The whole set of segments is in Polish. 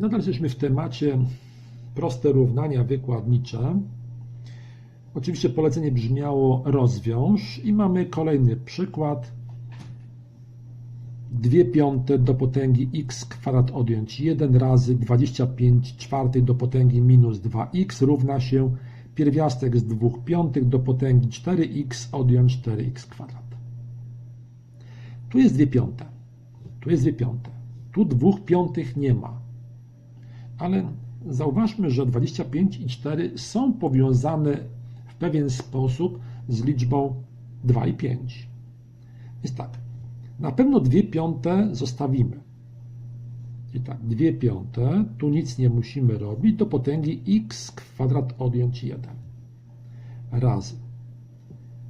Nadal jesteśmy w temacie proste równania wykładnicze. Oczywiście polecenie brzmiało rozwiąż i mamy kolejny przykład. 2 piąte do potęgi x kwadrat odjąć 1 razy 25 czwartych do potęgi minus 2x równa się pierwiastek z 2 piątych do potęgi 4x odjąć 4x kwadrat. Tu jest 2 piąte, tu jest 2 piąte, tu 2 piątych nie ma. Ale zauważmy, że 25 i 4 są powiązane w pewien sposób z liczbą 2 i 5. Jest tak, na pewno 2 piąte zostawimy. I tak, 2 piąte, tu nic nie musimy robić, do potęgi x kwadrat odjąć 1 razy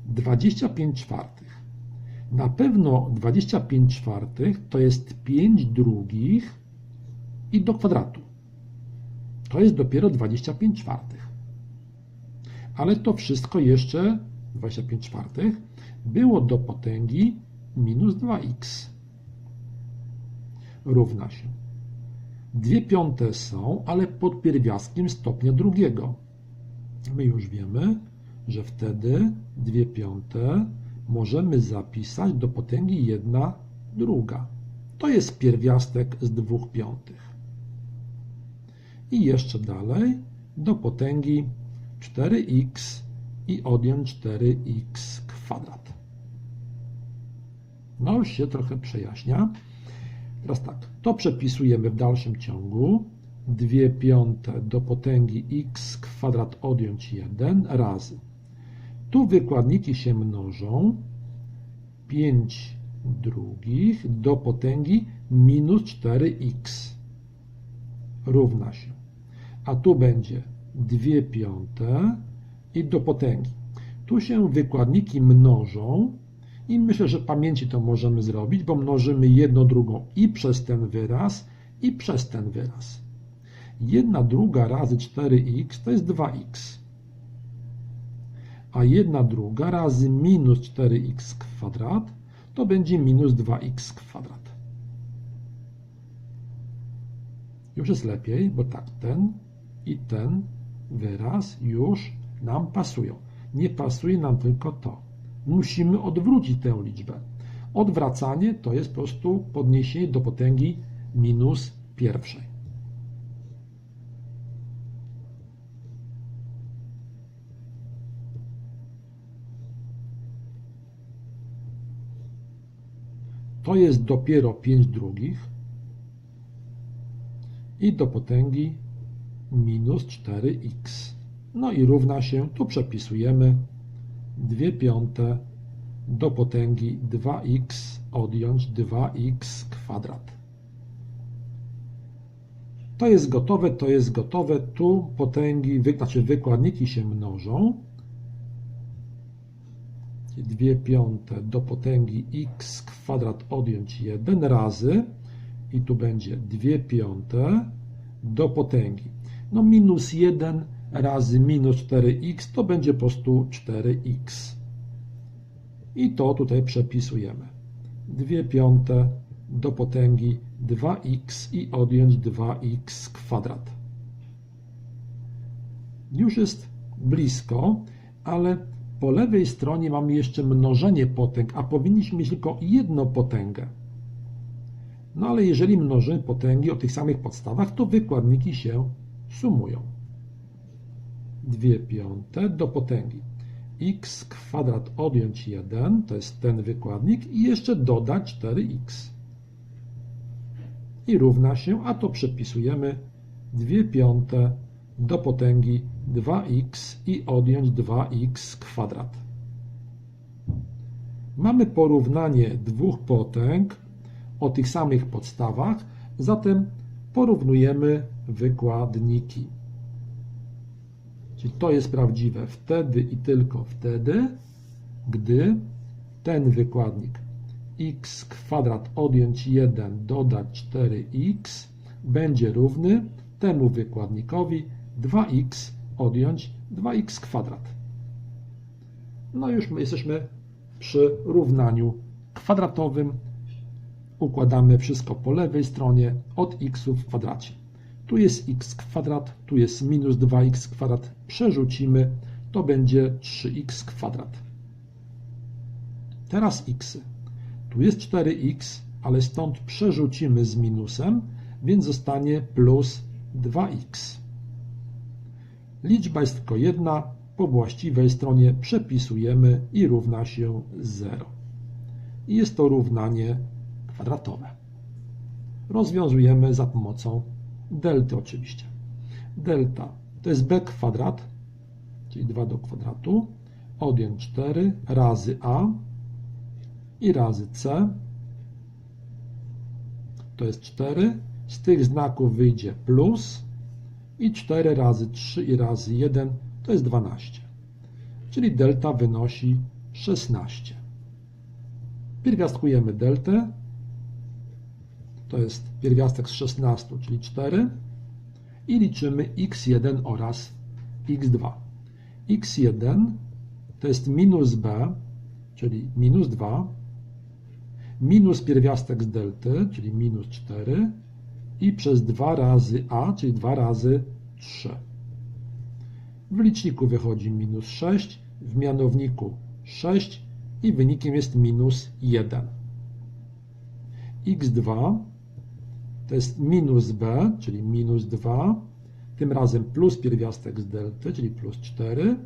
25 czwartych. Na pewno 25 czwartych to jest 5 drugich i do kwadratu. To jest dopiero 25 czwartych. Ale to wszystko jeszcze, 25 czwartych, było do potęgi minus 2x. Równa się. Dwie piąte są, ale pod pierwiastkiem stopnia drugiego. My już wiemy, że wtedy dwie piąte możemy zapisać do potęgi jedna druga. To jest pierwiastek z dwóch piątych. I jeszcze dalej do potęgi 4x i odjąć 4x kwadrat. No już się trochę przejaśnia. Teraz tak, to przepisujemy w dalszym ciągu. 2 piąte do potęgi x kwadrat odjąć 1 razy. Tu wykładniki się mnożą. 5 drugich do potęgi minus 4x równa się. A tu będzie 2 piąte i do potęgi. Tu się wykładniki mnożą i myślę, że pamięci to możemy zrobić, bo mnożymy jedno drugą i przez ten wyraz, i przez ten wyraz. 1 druga razy 4x to jest 2x. A 1 druga razy minus 4x kwadrat to będzie minus 2x kwadrat. Już jest lepiej, bo tak, ten i ten wyraz już nam pasują. Nie pasuje nam tylko to musimy odwrócić tę liczbę. Odwracanie to jest po prostu podniesienie do potęgi minus pierwszej. To jest dopiero 5 drugich i do potęgi minus 4x. No i równa się, tu przepisujemy 2 piąte do potęgi 2x odjąć 2x kwadrat. To jest gotowe, to jest gotowe. Tu potęgi, znaczy wykładniki się mnożą. 2 piąte do potęgi x kwadrat odjąć 1 razy i tu będzie 2 piąte do potęgi. No minus 1 razy minus 4x to będzie po prostu 4x. I to tutaj przepisujemy. 2 piąte do potęgi 2x i odjąć 2x kwadrat. Już jest blisko, ale po lewej stronie mamy jeszcze mnożenie potęg, a powinniśmy mieć tylko jedną potęgę. No ale jeżeli mnożymy potęgi o tych samych podstawach, to wykładniki się sumują. 2 piąte do potęgi x kwadrat odjąć 1, to jest ten wykładnik, i jeszcze dodać 4x. I równa się, a to przepisujemy 2 piąte do potęgi 2x i odjąć 2x kwadrat. Mamy porównanie dwóch potęg o tych samych podstawach, zatem porównujemy wykładniki. Czyli to jest prawdziwe wtedy i tylko wtedy, gdy ten wykładnik x kwadrat odjąć 1 dodać 4x będzie równy temu wykładnikowi 2x odjąć 2x kwadrat. No już my jesteśmy przy równaniu kwadratowym. Układamy wszystko po lewej stronie od x w kwadracie. Tu jest x kwadrat, tu jest minus 2x kwadrat. Przerzucimy, to będzie 3x kwadrat. Teraz x. Tu jest 4x, ale stąd przerzucimy z minusem, więc zostanie plus 2x. Liczba jest tylko jedna, po właściwej stronie przepisujemy i równa się 0. I jest to równanie kwadratowe. Rozwiązujemy za pomocą delty oczywiście. Delta to jest b kwadrat, czyli 2 do kwadratu, odjąć 4 razy a i razy c. To jest 4. Z tych znaków wyjdzie plus i 4 razy 3 i razy 1 to jest 12. Czyli delta wynosi 16. Pierwiastkujemy deltę. To jest pierwiastek z 16, czyli 4. I liczymy x1 oraz x2. x1 to jest minus b, czyli minus 2, minus pierwiastek z delty, czyli minus 4 i przez 2 razy a, czyli 2 razy 3. W liczniku wychodzi minus 6, w mianowniku 6 i wynikiem jest minus 1. x2 to jest minus b, czyli minus 2, tym razem plus pierwiastek z delty, czyli plus 4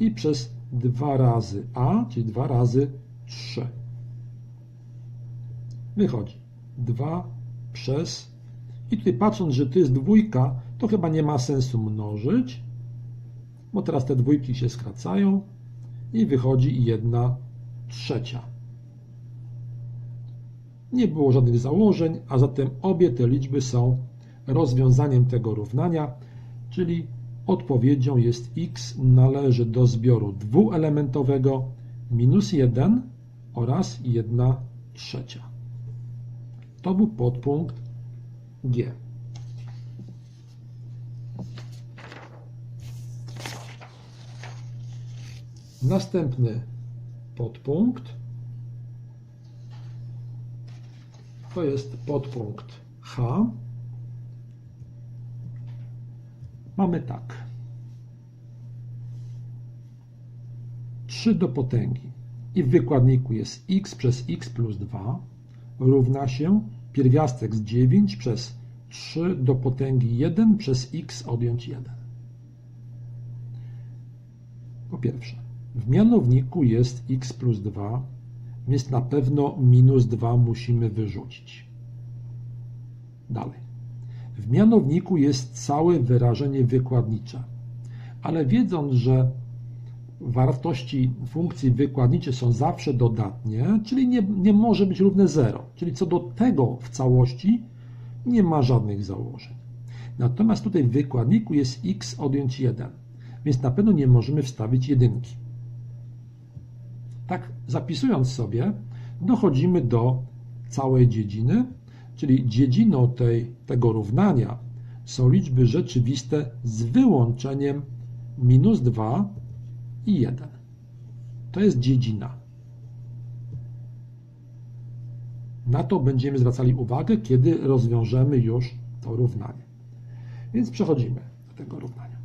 i przez 2 razy a, czyli 2 razy 3. Wychodzi 2 przez i tutaj patrząc, że to jest dwójka, to chyba nie ma sensu mnożyć, bo teraz te dwójki się skracają i wychodzi jedna trzecia. Nie było żadnych założeń, a zatem obie te liczby są rozwiązaniem tego równania, czyli odpowiedzią jest x należy do zbioru dwuelementowego minus 1 oraz 1 trzecia. To był podpunkt G. Następny podpunkt to jest podpunkt H. Mamy tak. 3 do potęgi i w wykładniku jest x przez x plus 2 równa się pierwiastek z 9 przez 3 do potęgi 1 przez x odjąć 1. Po pierwsze, w mianowniku jest x plus 2, więc na pewno minus 2 musimy wyrzucić. Dalej. W mianowniku jest całe wyrażenie wykładnicze, ale wiedząc, że wartości funkcji wykładnicze są zawsze dodatnie, czyli nie, nie może być równe 0. Czyli co do tego w całości nie ma żadnych założeń. Natomiast tutaj w wykładniku jest x odjąć 1, więc na pewno nie możemy wstawić jedynki. Tak zapisując sobie, dochodzimy do całej dziedziny, czyli dziedziną tej, tego równania są liczby rzeczywiste z wyłączeniem minus 2 i 1. To jest dziedzina. Na to będziemy zwracali uwagę, kiedy rozwiążemy już to równanie. Więc przechodzimy do tego równania.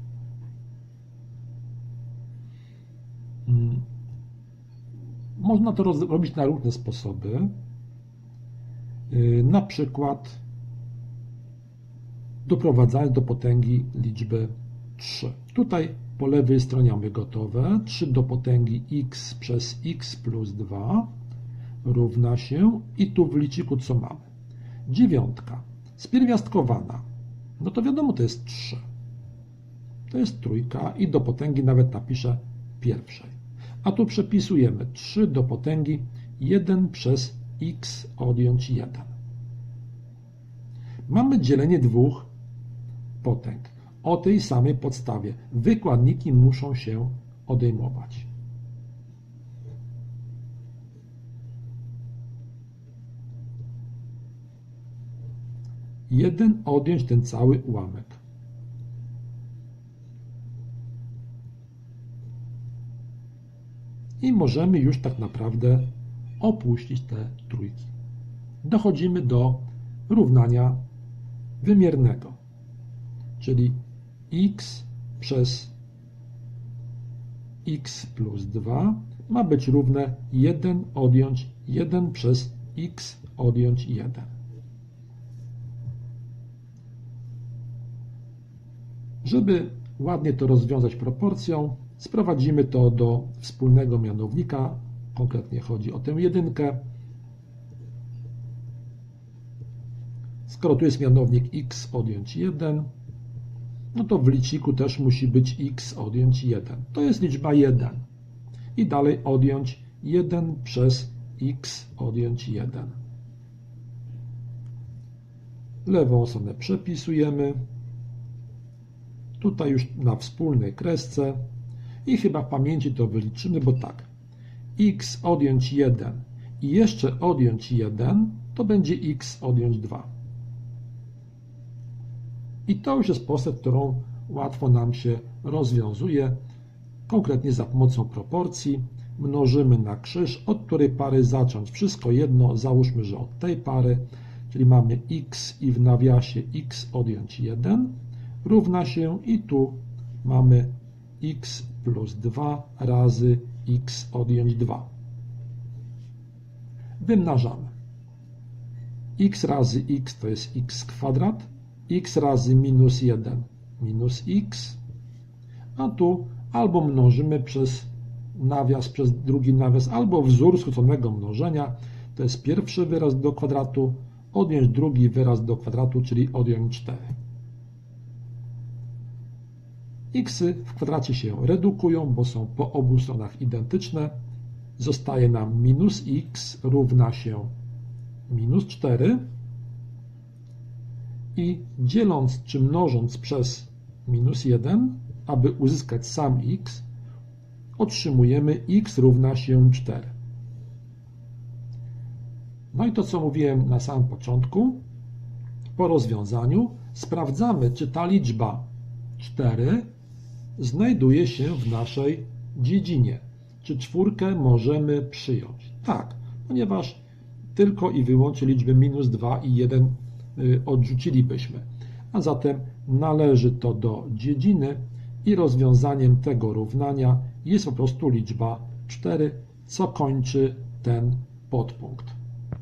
Można to robić na różne sposoby. Y, na przykład doprowadzając do potęgi liczby 3. Tutaj po lewej stronie mamy gotowe. 3 do potęgi x przez x plus 2 równa się i tu w liczniku co mamy? Dziewiątka. Spierwiastkowana. No to wiadomo, to jest 3. To jest trójka i do potęgi nawet napiszę pierwszej. A tu przepisujemy 3 do potęgi 1 przez x odjąć 1. Mamy dzielenie dwóch potęg o tej samej podstawie. Wykładniki muszą się odejmować. Jeden odjąć ten cały ułamek. I możemy już tak naprawdę opuścić te trójki. Dochodzimy do równania wymiernego. czyli x przez x plus 2 ma być równe 1 odjąć 1 przez x odjąć 1. Żeby ładnie to rozwiązać proporcją, sprowadzimy to do wspólnego mianownika, konkretnie chodzi o tę jedynkę. Skoro tu jest mianownik x odjąć 1, no to w liczniku też musi być x odjąć 1. To jest liczba 1. I dalej odjąć 1 przez x odjąć 1. Lewą stronę przepisujemy. Tutaj już na wspólnej kresce. I chyba w pamięci to wyliczymy, bo tak. x odjąć 1 i jeszcze odjąć 1 to będzie x odjąć 2. I to już jest postać, którą łatwo nam się rozwiązuje, konkretnie za pomocą proporcji. Mnożymy na krzyż, od której pary zacząć. Wszystko jedno, załóżmy, że od tej pary, czyli mamy x i w nawiasie x odjąć 1 równa się i tu mamy x plus 2 razy x odjąć 2. Wymnażamy. x razy x to jest x kwadrat, x razy minus 1 minus x, a tu albo mnożymy przez nawias, przez drugi nawias, albo wzór skróconego mnożenia, to jest pierwszy wyraz do kwadratu, odjąć drugi wyraz do kwadratu, czyli odjąć 4. xy w kwadracie się redukują, bo są po obu stronach identyczne. Zostaje nam minus x równa się minus 4 i dzieląc czy mnożąc przez minus 1, aby uzyskać sam x, otrzymujemy x równa się 4. No i to, co mówiłem na samym początku, po rozwiązaniu sprawdzamy, czy ta liczba 4 znajduje się w naszej dziedzinie. Czy czwórkę możemy przyjąć? Tak, ponieważ tylko i wyłącznie liczby minus 2 i 1 y, odrzucilibyśmy. A zatem należy to do dziedziny i rozwiązaniem tego równania jest po prostu liczba 4, co kończy ten podpunkt.